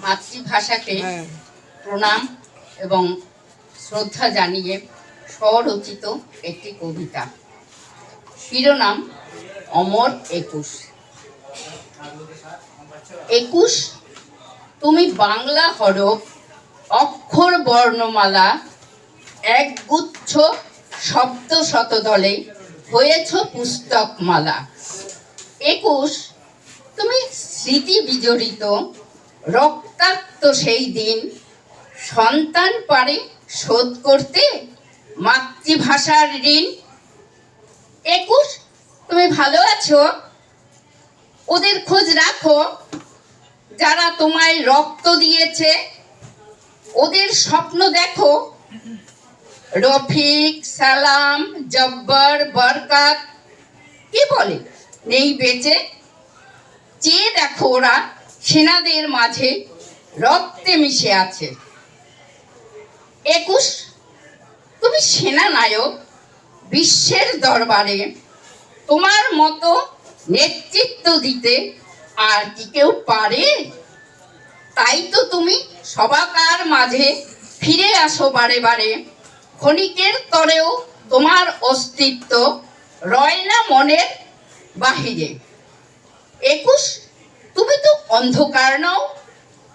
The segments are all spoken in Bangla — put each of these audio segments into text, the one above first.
মাতৃভাষাকে হ্যাঁ। প্রণাম এবং শ্রদ্ধা জানিয়ে স্বরচিত একটি কবিতা। শিরোনাম অমর একুশ। একুশ তুমি বাংলা হরফ অক্ষর বর্ণমালা একগুচ্ছ শব্দ শতদলে হয়েছ পুস্তকমালা। একুশ তুমি স্মৃতি বিজড়িত রক্তাক্ত সেই দিন সন্তান পারে শোধ করতে মাতৃভাষার ঋণ। একুশ, তুমি ভালো আছো? ওদের খোঁজ রাখো। যারা তোমায় রক্ত দিয়েছে, ওদের স্বপ্ন দেখো। রফিক, সালাম, জব্বর, বরকাত, কি বলে? নেই বেঁচে। চেয়ে দেখো ওরা সেনাদের মাঝে রক্তে মিশে আছে। একুশ, তুমি সেনা নায়ক, বিশ্বের দরবারে তোমার মতো নেতৃত্ব দিতে আর কি কেউ পারে? তাই তো তুমি সবাকার মাঝে ফিরে আসো বারে বারে। ক্ষণিকের তরেও তোমার অস্তিত্ব রয় না মনের বাহিরে। একুশ অন্ধকার নও,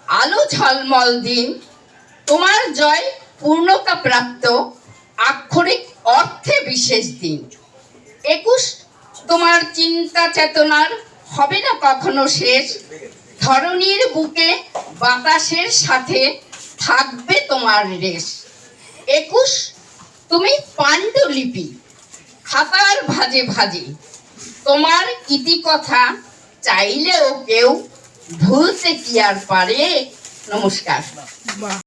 আলো ঝলমল দিন। তোমার জয় পূর্ণতা প্রাপ্ত, আক্ষরিক অর্থে বিশেষ দিন। একুশ, তোমার চিন্তা চেতনার হবে না কখনো শেষ। ধরনীর বুকে বাতাসের সাথে থাকবে তোমার রেশ। একুশ, তুমি পাণ্ডুলিপি, খাতার ভাজে ভাজে। তোমার ইতিকথা চাইলেও কেউ ভুলতে কি আর পারে? নমস্কার।